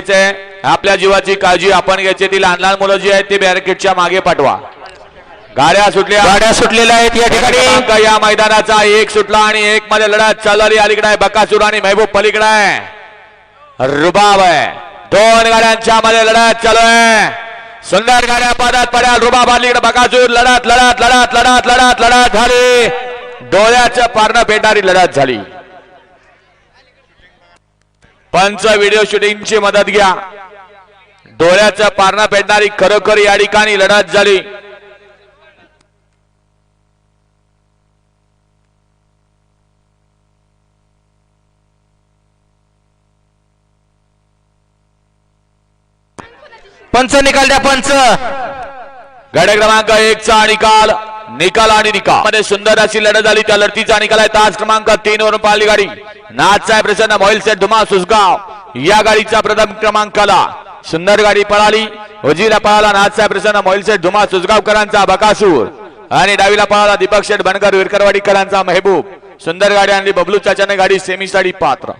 घ्यायचंय आपल्या जीवाची काळजी आपण घ्यायची. ती लहान लहान मुलं जी आहेत ती बॅरिकेडच्या मागे पाठवा. गाड्या सुटल्या. गाड्या सुटलेल्या आहेत या ठिकाणी. या मैदानाचा एक सुटला आणि एक मध्ये लढत चालली अलीकडे आहे बकासूर आणि महबूब पलीकडे आहे. रुबाब आहे. दोन गाड्यांच्या मध्ये लढत चालू आहे. सुंदर गाड्या पादात पड्या रुबाब अलीकडे बकासूर. लढत लढत लढत लढत लढत लढत झाली. डोळ्याच्या पारणं पेटणारी लढत झाली. पंच व्हिडिओ शूटिंगची मदत घ्या. डोळ्याचा पारणा पेटणारी खरोखर या ठिकाणी लढत झाली. पंच निकाल द्या पंच. गड क्रमांक एक चा निकाल. निकाल आणि निकाल. मध्ये सुंदर अशी लढत झाली त्या लढतीचा निकाल आहे. तास क्रमांक तीन वरून पाहिली गाडी. नाथसाहेब प्रसन्न मोईल सेट धुमा सुसगाव. या गाडीचा प्रथम क्रमांकाला सुंदर गाडी पळाली. वजीला पळाला नाथ साहेब प्रसन्न मोईल सेट धुमा सुसगावकरांचा बकासूर. आणि डावीला पळाला दीपक शेठ बनकर विरकरवाडीकरांचा मेहबूब. सुंदर गाडी आणली बबलू चाचाने गाडी सेमीसाठी पात्र.